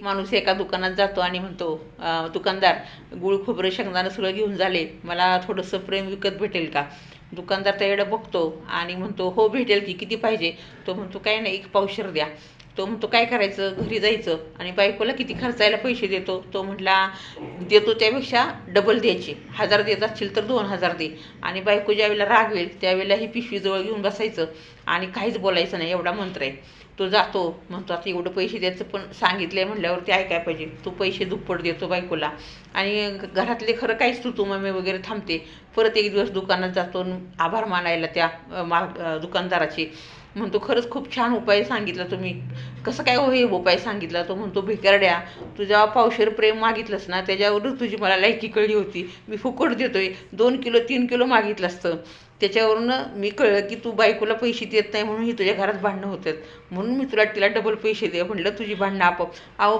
माणूस एका दुकानात जातो आणि म्हणतो दुकानदार गुळ खोबरं शेंगदाणं सगळं घेऊन झाले मला थोडंसं प्रेम विकत भेटेल का? दुकानदार त्याकडं बघतो आणि म्हणतो हो भेटेल की किती पाहिजे? तो म्हणतो काय नाही एक पावशेर द्या. तो म्हणतो काय करायचं? घरी जायचं. आणि बायकोला किती खर्चायला पैसे देतो? तो म्हटला देतो त्यापेक्षा डबल द्यायचे. हजार देत असतील तर दोन हजार दे. आणि बायको ज्यावेळेला रागवेल त्यावेळेला ही पिशवीजवळ घेऊन बसायचं आणि काहीच बोलायचं नाही एवढा मंत्र आहे. तो जातो. म्हणतो आता एवढं पैसे द्यायचं पण सांगितलंय म्हटल्यावर ते ऐकाय पाहिजे. तो पैसे दुप्पट देतो बायकोला. आणि घरातले खरं काहीच तू मम्मी वगैरे थांबते. परत एक दिवस दुकानात जातो आभार मानायला त्या मा माल दुकानदाराचे. म्हणतो खरंच खूप छान उपाय सांगितला तुम्ही. कसं काय हो हे उपाय सांगितला? तो म्हणतो भिकारड्या तुझ्या पावशेर प्रेम मागितलंस ना त्याच्यावरच तुझी मला लायकी कळली होती. मी फुकट देतोय. दोन किलो तीन किलो मागितलं असतं. त्याच्यावरून मी कळलं की तू बायकोला पैसे देत नाही म्हणून ही तुझ्या घरात भांडणं होतात. म्हणून मी तुला तिला डबल पैसे दे म्हटलं तुझी भांडणं आपोआप अहो